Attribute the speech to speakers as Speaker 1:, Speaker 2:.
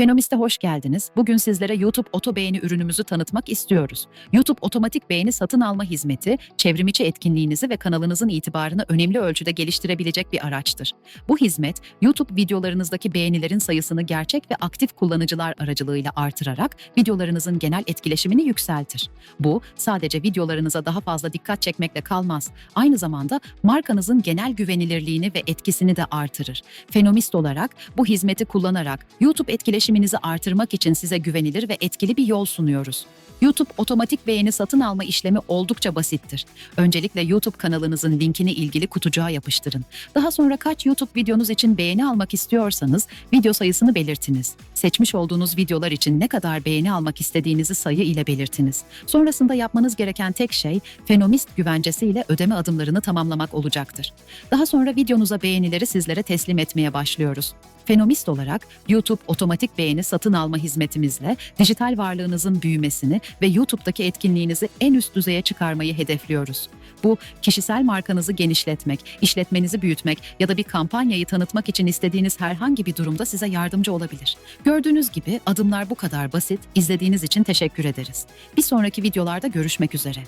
Speaker 1: Fenomist'e hoş geldiniz. Bugün sizlere YouTube Oto Beğeni ürünümüzü tanıtmak istiyoruz. YouTube Otomatik Beğeni satın alma hizmeti, çevrimiçi etkinliğinizi ve kanalınızın itibarını önemli ölçüde geliştirebilecek bir araçtır. Bu hizmet, YouTube videolarınızdaki beğenilerin sayısını gerçek ve aktif kullanıcılar aracılığıyla artırarak videolarınızın genel etkileşimini yükseltir. Bu, sadece videolarınıza daha fazla dikkat çekmekle kalmaz. Aynı zamanda markanızın genel güvenilirliğini ve etkisini de artırır. Fenomist olarak bu hizmeti kullanarak YouTube etkileşiminizi artırmak için size güvenilir ve etkili bir yol sunuyoruz. YouTube otomatik beğeni satın alma işlemi oldukça basittir. Öncelikle YouTube kanalınızın linkini ilgili kutucuğa yapıştırın. Daha sonra kaç YouTube videonuz için beğeni almak istiyorsanız video sayısını belirtiniz. Seçmiş olduğunuz videolar için ne kadar beğeni almak istediğinizi sayı ile belirtiniz. Sonrasında yapmanız gereken tek şey Fenomist güvencesi ile ödeme adımlarını tamamlamak olacaktır. Daha sonra videonuza beğenileri sizlere teslim etmeye başlıyoruz. Fenomist olarak YouTube otomatik beğeni satın alma hizmetimizle dijital varlığınızın büyümesini ve YouTube'daki etkinliğinizi en üst düzeye çıkarmayı hedefliyoruz. Bu, kişisel markanızı genişletmek, işletmenizi büyütmek ya da bir kampanyayı tanıtmak için istediğiniz herhangi bir durumda size yardımcı olabilir. Gördüğünüz gibi adımlar bu kadar basit. İzlediğiniz için teşekkür ederiz. Bir sonraki videolarda görüşmek üzere.